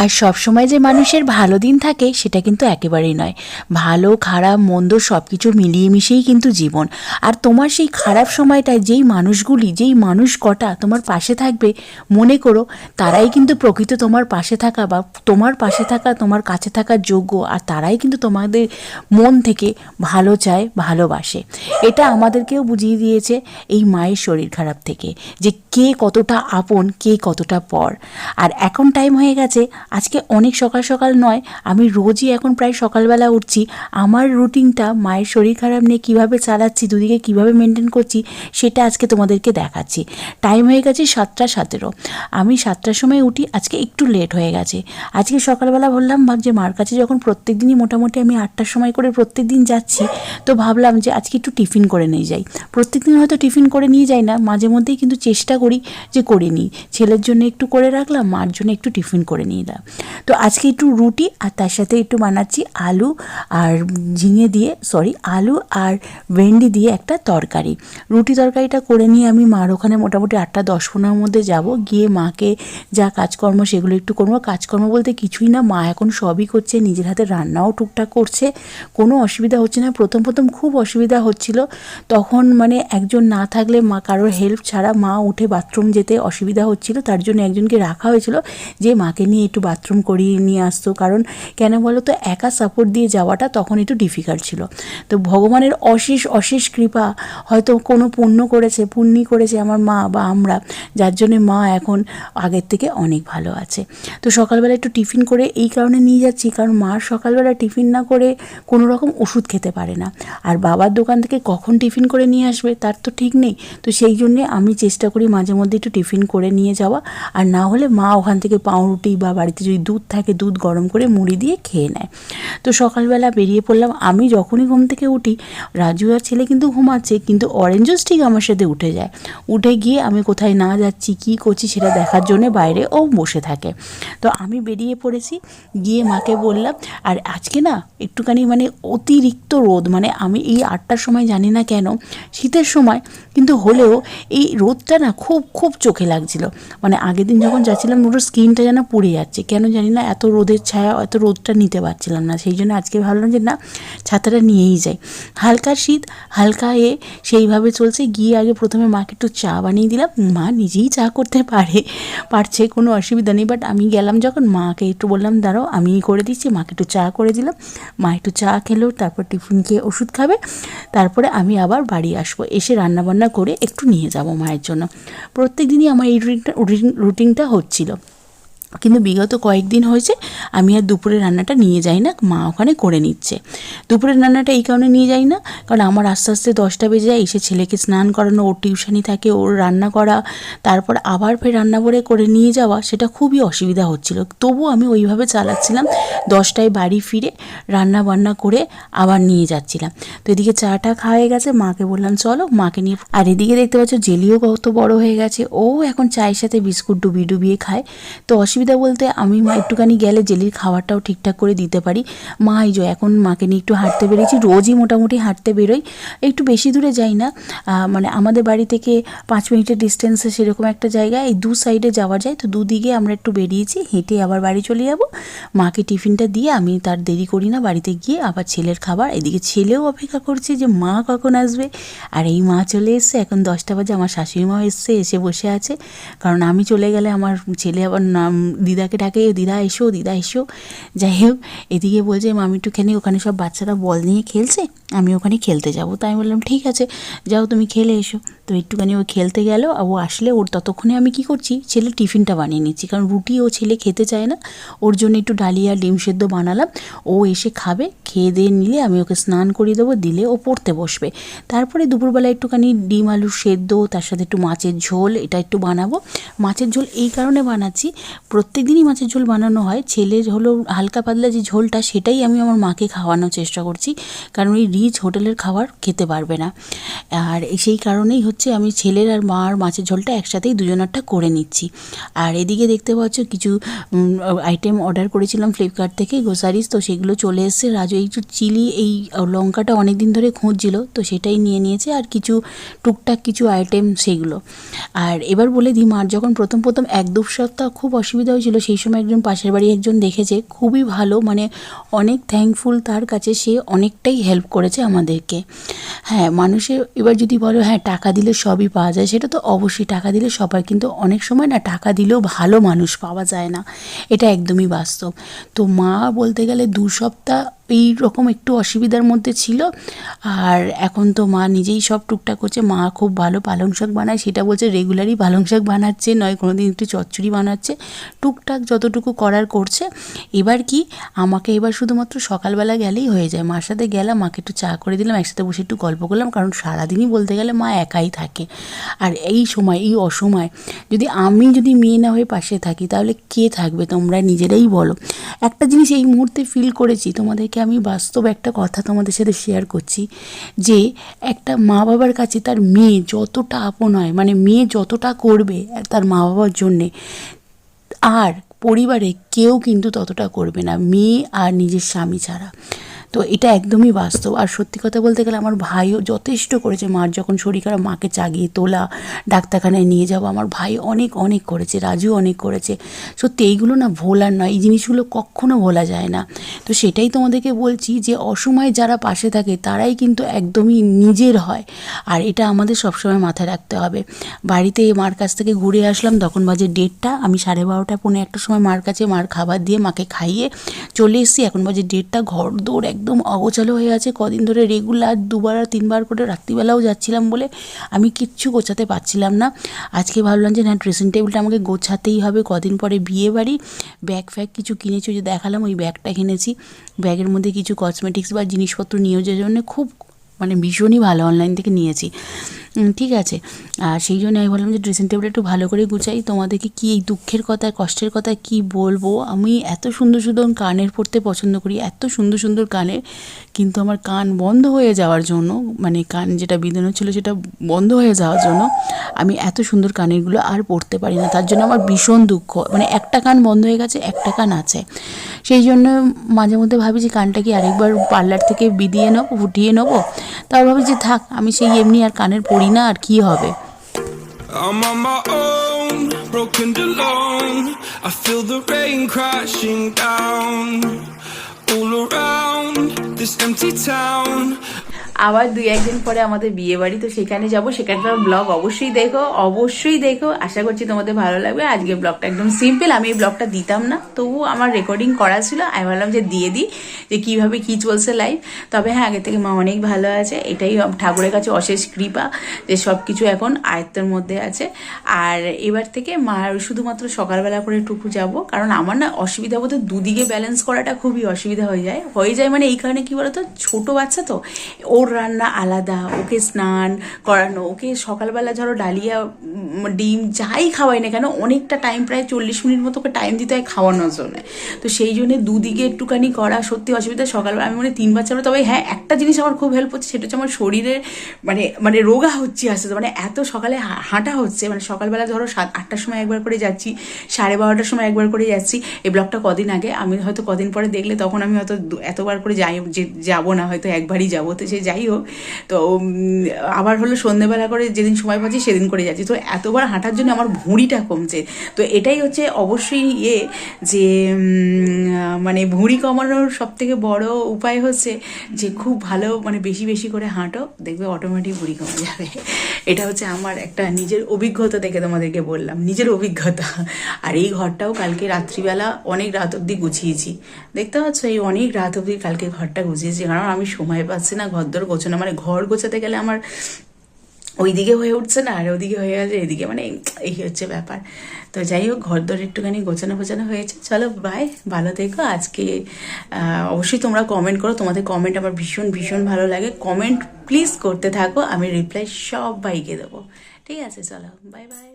আর সব সময় যে মানুষের ভালো দিন থাকে, সেটা কিন্তু একেবারেই নয়। ভালো, খারাপ, মন্দ সব কিছু মিলিয়ে মিশিয়েই কিন্তু জীবন। আর তোমার সেই খারাপ সময়টায় যেই মানুষগুলি, যেই মানুষ কটা তোমার পাশে থাকবে, মনে করো, তারাই কিন্তু প্রকৃত তোমার পাশে থাকা বা তোমার পাশে থাকা, তোমার কাছে থাকার যোগ্য, আর তারাই কিন্তু তোমাদের মন থেকে ভালো চায়, ভালোবাসে। এটা আমাদেরকেও বুঝিয়ে দিয়েছে এই মায়ের শরীর খারাপ থেকে, যে কে কতটা আপন, কে কতটা পর। আর এখন টাইম হয়ে গেছে আজকে অনেক সকাল সকাল নয়, আমি রোজই এখন প্রায় সকালবেলা উঠছি। আমার রুটিনটা মায়ের শরীর খারাপ নিয়ে কীভাবে চালাচ্ছি, দুদিকে কীভাবে মেনটেন করছি, সেটা আজকে তোমাদেরকে দেখাচ্ছি। টাইম হয়ে গেছে সাতটা সতেরো। আমি সাতটার সময় উঠি, আজকে একটু লেট হয়ে গেছে। আজকে সকালবেলা বললাম ভাব যে মার কাছে যখন প্রত্যেক দিনই মোটামুটি আমি আটটার সময় করে প্রত্যেক দিন যাচ্ছি, তো ভাবলাম যে আজকে একটু টিফিন করে নিয়ে যাই। প্রত্যেক দিন হয়তো টিফিন করে নিয়ে যাই না, মাঝে মধ্যেই কিন্তু চেষ্টা করি যে করে নিই ছেলের জন্য একটু করে রাখলাম, মার জন্য একটু টিফিন করে নিয়ে এলাম। তো আজকে একটু রুটি আর তার সাথে একটু বানাচ্ছি আলু আর ঝিঙে দিয়ে সরি আলু আর ভেন্ডি দিয়ে একটা তরকারি। রুটি তরকারিটা করে নিয়ে আমি মার ওখানে মোটামুটি আটটা দশ পনেরোর মধ্যে যাব। গিয়ে মাকে যা কাজকর্ম সেগুলো একটু করব। কাজকর্ম বলতে কিছুই না, মা এখন সবই করছে, নিজের হাতে রান্নাও টুকটাক করছে। কোনো অসুবিধা হচ্ছে না। প্রথম প্রথম খুব অসুবিধা হচ্ছিল। তখন মানে একজন না থাকলে মা কারোর হেল্প ছাড়া মা উঠে বাথরুম যেতে অসুবিধা হচ্ছিল। তার জন্য একজনকে রাখা হয়েছিল যে মাকে নিয়ে একটু বাথরুম করিয়ে নিয়ে আসতো। কারণ কেন বলো তো একা সাপোর্ট দিয়ে যাওয়াটা তখন একটু ডিফিকাল্ট ছিল। তো ভগবানের অশেষ অশেষ কৃপা হয়তো কোনো পুণ্য করেছে, পুণ্যি করেছে আমার মা বা আমরা। যার জন্যে মা এখন আগের থেকে অনেক ভালো আছে। তো সকালবেলা একটু টিফিন করে এই কারণে নিয়ে যাচ্ছি। কারণ মা সকালবেলা টিফিন না করে কোনো রকম ওষুধ খেতে পারে না। আর বাবার দোকান থেকে কখন টিফিন করে নিয়ে আসবে তার তো ঠিক নেই। তো সেই জন্যে আমি চেষ্টা করি মাঝে মধ্যে একটু টিফিন করে নিয়ে যাওয়া। আর না হলে মা ওখান থেকে পাউরুটি বা বাড়িতে যদি দুধ থাকে, দুধ গরম করে মুড়ি দিয়ে খেয়ে নেয়। তো সকালবেলা বেরিয়ে পড়লাম। আমি যখনই ঘুম থেকে উঠি, রাজু আর ছেলে কিন্তু ঘুমাচ্ছে, কিন্তু অরেঞ্জস ঠিক আমার সাথে উঠে যায়। উঠে গিয়ে আমি কোথায় না যাচ্ছি, কী করছি সেটা দেখার জন্য বাইরে ও বসে থাকে। তো আমি বেরিয়ে পড়েছি, গিয়ে মাকে বললাম, আর আজকে না একটুখানি মানে অতিরিক্ত রোদ মানে আমি এই আটটার সময় জানি না কেন, শীতের সময়, কিন্তু হলেও এই রোদটা না খুব খুব চোখে লাগছিল। মানে আগের দিন যখন যাচ্ছিলাম পুরো স্কিনটা যেন পুড়ে যাচ্ছে। কেন জানি না, এত রোদের ছায়া, এত রোদটা নিতে পারছিলাম না। সেই জন্য আজকে ভাবলাম যে না, ছাতাটা নিয়েই যাই। হালকা শীত, হালকা এ, সেইভাবে চলছে। গিয়ে আগে প্রথমে মাকে একটু চা বানিয়ে দিলাম। মা নিজেই চা করতে পারে, পারছে, কোনো অসুবিধা নেই। বাট আমি গেলাম যখন মাকে একটু বললাম, দাঁড়াও, আমি করে দিচ্ছি। মাকে একটু চা করে দিলাম। মা একটু চা খেলো, তারপর টিফিন খেয়ে ওষুধ খাবে। তারপরে আমি আবার বাড়ি আসব। এসে রান্নাবান্না করে একটু নিয়ে যাব মায়ের জন্য। প্রত্যেক দিনই আমার এই রুটিনটা রুটিনটা হচ্ছিল। কিন্তু বিগত কয়েকদিন হয়েছে, আমি আর দুপুরে রান্নাটা নিয়ে যাই না, মা ওখানে করে নিচ্ছে। দুপুরের রান্নাটা এই কারণে নিয়ে যাই না, কারণ আমার আস্তে আস্তে দশটা বেজে যায়, এসে ছেলেকে স্নান করানো, ওর টিউশনি থাকে, ওর রান্না করা, তারপর আবার ফের রান্না করে করে নিয়ে যাওয়া, সেটা খুবই অসুবিধা হচ্ছিল। তবু আমি ওইভাবে চালাচ্ছিলাম, দশটায় বাড়ি ফিরে রান্না বান্না করে আবার নিয়ে যাচ্ছিলাম। তো এদিকে চাটা খাওয়া হয়ে গেছে, মাকে বললাম, চলো মাকে নিয়ে আর এদিকে দেখতে পাচ্ছ জেলিও কত বড় হয়ে গেছে। ও এখন চায়ের সাথে বিস্কুট ডুবিয়ে ডুবিয়ে খায়। তো অসুবিধা বলতে আমি মা একটুখানি গেলে জেলির খাবারটাও ঠিকঠাক করে দিতে পারি। মা, এই যে এখন মাকে নিয়ে একটু হাঁটতে বেরিয়েছি, রোজই মোটামুটি হাঁটতে বেরোই। একটু বেশি দূরে যাই না। মানে আমাদের বাড়ি থেকে পাঁচ মিনিটের ডিস্টেন্সে সেরকম একটা জায়গা, এই দু সাইডে যাওয়া যায়। তো দুদিকে আমরা একটু বেরিয়েছি, হেঁটে আবার বাড়ি চলে যাব। মাকে টিফিনটা দিয়ে আমি তার দেরি করি না, বাড়িতে গিয়ে আবার ছেলের খাবার। এদিকে ছেলেও অপেক্ষা করছে যে মা কখন আসবে। আর এই মা চলে এসছে, এখন দশটা বাজে, আমার শাশুড়ি মা এসছে, এসে বসে আছে। কারণ আমি চলে গেলে আমার ছেলে আবার নাম দিদাকে ডাকে দিদা এসো দিদা এসো। যাই হোক, এদিকে বলছে, মামি একটুখানি ওখানে সব বাচ্চারা বল নিয়ে খেলছে। আমি ওখানে খেলতে যাব। তাই আমি বললাম, ঠিক আছে, যাও তুমি খেলে এসো। তো একটুখানি ও খেলতে গেল, আর ও আসলে ওর ততক্ষণে আমি কি করছি, ছেলে টিফিনটা বানিয়ে নিচ্ছি। কারণ রুটি ও ছেলে খেতে চায় না, ওর জন্য একটু ডালিয়া ডিম সেদ্ধ বানালাম। ও এসে খাবে, খেয়ে দিয়ে নিলে আমি ওকে স্নান করিয়ে দেবো, দিলে ও পড়তে বসবে। তারপরে দুপুরবেলা একটুখানি ডিম আলুর সেদ্ধ, তার সাথে একটু মাছের ঝোল, এটা একটু বানাবো। মাছের ঝোল এই কারণে বানাচ্ছি প্রত্যেক দিনই মাছের ঝোল বানানো হয়। ছেলের হলো হালকা পাতলা যে ঝোলটা, সেটাই আমি আমার মাকে খাওয়ানোর চেষ্টা করছি। কারণ ওই রিচ হোটেলের খাবার খেতে পারবে না। আর সেই কারণেই হচ্ছে আমি ছেলের আর মা আর মাছের ঝোলটা একসাথেই দুজনারটা করে নিচ্ছি। আর এদিকে দেখতে পাচ্ছ কিছু আইটেম অর্ডার করেছিলাম ফ্লিপকার্ট থেকে গ্রোসারিজ তো সেগুলো চলে এসছে। রাজু, এই চিলি, এই লঙ্কাটা অনেক দিন ধরে খুঁজছিল, তো সেটাই নিয়ে নিয়েছে। আর কিছু টুকটাক কিছু আইটেম সেগুলো। আর এবার বলে দিই, মার যখন প্রথম প্রথম এক দু সপ্তাহ খুব অসুবিধা হয়েছিল, সেই সময় একজন পাশের বাড়ি একজন দেখেছে। খুবই ভালো মানে অনেক থ্যাঙ্কফুল তার কাছে, সে অনেকটাই হেল্প করেছে আমাদেরকে। হ্যাঁ মানুষের এবার যদি বলো হ্যাঁ টাকা দিলে সবই পাওয়া যায়, সেটা তো অবশ্যই টাকা দিলে সবাই কিন্তু অনেক সময় না টাকা দিলেও ভালো মানুষ পাওয়া যায় না। এটা একদমই বাস্তব। তো মা বলতে গেলে দু সপ্তাহ এই রকম একটু অসুবিধার মধ্যে ছিল। আর এখন তো মা নিজেই সব টুকটাক করছে। মা খুব ভালো পালং শাক বানায়। সেটা বলছে রেগুলারই পালং শাক বানাচ্ছে, নয় কোনো দিন একটু চচ্চড়ি বানাচ্ছে। টুকটাক যতটুকু করার করছে। এবার কি, আমাকে এবার শুধুমাত্র সকালবেলা গেলেই হয়ে যায়। মার সাথে গেলাম, মাকে একটু চা করে দিলাম, একসাথে বসে একটু গল্প করলাম। কারণ সারাদিনই বলতে গেলে মা একাই থাকে। আর এই সময়, এই অসময় যদি আমি যদি মেয়ে না হয়ে পাশে থাকি, তাহলে কে থাকবে? তোমরা নিজেরাই বলো। একটা জিনিস এই মুহূর্তে ফিল করেছি, তোমাদেরকে আমি বাস্তব একটা কথা তোমাদের সাথে শেয়ার করছি, যে একটা মা বাবার কাছে তার মেয়ে যতটা আপন হয় মানে মেয়ে যতটা করবে তার মা বাবার জন্যে, আর পরিবারে কেউ কিন্তু ততটা করবে না, মেয়ে আর নিজের স্বামী ছাড়া। তো এটা একদমই বাস্তব। আর সত্যি কথা বলতে গেলে আমার ভাইও যথেষ্ট করেছে। মার যখন শরীর খারাপ, মাকে চাগিয়ে তোলা, ডাক্তারখানায় নিয়ে যাওয়া আমার ভাই অনেক অনেক করেছে রাজু অনেক করেছে। সত্যি এইগুলো না ভোলার নয়, এই জিনিসগুলো কখনো ভোলা যায় না। তো সেটাই তোমাদেরকে বলছি যে, অসময়ে যারা পাশে থাকে, তারাই কিন্তু একদমই নিজের হয়। আর এটা আমাদের সবসময় মাথায় রাখতে হবে। বাড়িতে মার কাছ থেকে ঘুরে আসলাম, তখন বাজে ডেটটা আমি সাড়ে বারোটা, পৌনে একটা সময় মার কাছে মার খাবার দিয়ে মাকে খাইয়ে চলে এসেছি। এখন বাজে ডেটটা ঘর দৌড় একদম অগোছালো হয়ে আছে। কদিন ধরে রেগুলার দুবার আর তিনবার করে রাত্রিবেলাও যাচ্ছিলাম বলে আমি কিচ্ছু গোছাতে পারছিলাম না। আজকে ভাবলাম যে না ড্রেসিং টেবিলটা আমাকে গোছাতেই হবে। কদিন পরে বিয়ে বাড়ি। ব্যাগ ফ্যাগ কিছু কিনেছি যে দেখালাম, ওই ব্যাগটা কিনেছি। ব্যাগের মধ্যে কিছু কসমেটিক্স বা জিনিসপত্র নিয়োগের জন্য খুব মানে ভীষণই ভালো অনলাইন থেকে নিয়েছি। ঠিক আছে। আর সেই জন্য আমি বললাম যে ড্রেসিং টেবিলটা একটু ভালো করে গুছাই। তোমাদেরকে কি এই দুঃখের কথা কষ্টের কথা কি বলব? আমি এত সুন্দর সুন্দর কানের পরতে পছন্দ করি, এত সুন্দর সুন্দর কানের, কিন্তু আমার কান বন্ধ হয়ে যাওয়ার জন্য মানে কান যেটা বিধানো ছিল সেটা বন্ধ হয়ে যাওয়ার জন্য আমি এত সুন্দর কানেরগুলো আর পরতে পারি না। তার জন্য আমার ভীষণ দুঃখ। মানে একটা কান বন্ধ হয়ে গেছে, একটা কান আছে। সেই জন্য মাঝে মধ্যে ভাবি যে কানটা কি আরেকবার পার্লার থেকে বিদিয়ে নেব, ফুটিয়ে নেব। তারপর ভাবি যে থাক, আমি সেই এমনি আর কানের পরি না আর কি হবে own, broken all around this empty town. আবার দুই একদিন পরে আমাদের বিয়ে বাড়ি, তো সেখানে যাব। সেখানকার ব্লগ অবশ্যই দেখো অবশ্যই দেখো। আশা করছি তোমাদের ভালো লাগবে। আজকে ব্লগটা একদম সিম্পল আমি এই ব্লগটা দিতাম না। তবু আমার রেকর্ডিং করা ছিল। আমি ভাবলাম যে দিয়ে দিই, যে কীভাবে কি চলছে লাইভ তবে হ্যাঁ আগে থেকে মা অনেক ভালো আছে। এটাই ঠাকুরের কাছে অশেষ কৃপা, যে সব কিছু এখন আয়ত্তের মধ্যে আছে। আর এবার থেকে মা শুধুমাত্র সকালবেলা করে টুকু যাব। কারণ আমার না অসুবিধা বলতে দুদিকে ব্যালেন্স করাটা খুবই অসুবিধা হয়ে যায়। হয়ে যায় মানে এই কারণে কি বলতো? ছোট বাচ্চা তো, ওর রান্না আলাদা, ওকে স্নান করানো, ওকে সকালবেলা ধরো ডালিয়া ডিম যাই খাওয়াই না কেন, অনেকটা টাইম প্রায় চল্লিশ মিনিট মতো ওকে টাইম দিতে হয় খাওয়ানোর জন্য। তো সেই জন্য দুদিকে একটুখানি করা সত্যি অসুবিধা। সকালবেলা আমি মানে তিন বাচ্চা তবে হ্যাঁ একটা জিনিস আমার খুব হেল্প হচ্ছে, সেটা হচ্ছে আমার শরীরের মানে মানে রোগা হচ্ছে আস্তে মানে এত সকালে হাঁটা হচ্ছে মানে সকালবেলা ধরো সাত, আটটার সময় একবার করে যাচ্ছি, সাড়ে বারোটার সময় একবার করে যাচ্ছি, এই ব্লগটা কদিন আগে, আমি হয়তো কদিন পরে দেখলে তখন আমি হয়তো এতবার করে যাই যাব না, হয়তো একবারই যাব, তো সে যাই হোক তো আবার হলো সন্ধেবেলা করে যেদিন সময় পাচ্ছি সেদিন করে যাচ্ছি। তো এতবার হাঁটার জন্য আমার ভুঁড়িটা কমছে। তো এটাই হচ্ছে অবশ্যই ইয়ে যে মানে ভুঁড়ি কমানোর সব থেকে বড় উপায় হচ্ছে যে খুব ভালো মানে বেশি বেশি করে হাঁটো, দেখবে অটোমেটিক ভুঁড়ি কমে যাবে। এটা হচ্ছে আমার একটা নিজের অভিজ্ঞতা থেকে তোমাদেরকে বললাম, নিজের অভিজ্ঞতা। আর এই ঘরটাও কালকে রাত্রিবেলা অনেক রাত অবধি গুছিয়েছি। দেখতে পাচ্ছ এই অনেক রাত অবধি কালকে ঘরটা গুছিয়েছি, কারণ আমি সময় পাচ্ছি না ঘর গোছানো মানে ঘর গোছাতে গেলে আমার ওইদিকে হয়ে উঠছে না, আর ওদিকে হয়ে গেছে এদিকে মানে এই হচ্ছে ব্যাপার। তো যাই হোক, ঘর দর একটুখানি গোছানো গোছানো হয়েছে। চলো বাই ভালো থেকো। আজকে অবশ্যই তোমরা কমেন্ট করো। তোমাদের কমেন্ট আমার ভীষণ ভীষণ ভালো লাগে। কমেন্ট প্লিজ করতে থাকো, আমি রিপ্লাই সবাইকে দেবো। ঠিক আছে, চলো বাই বাই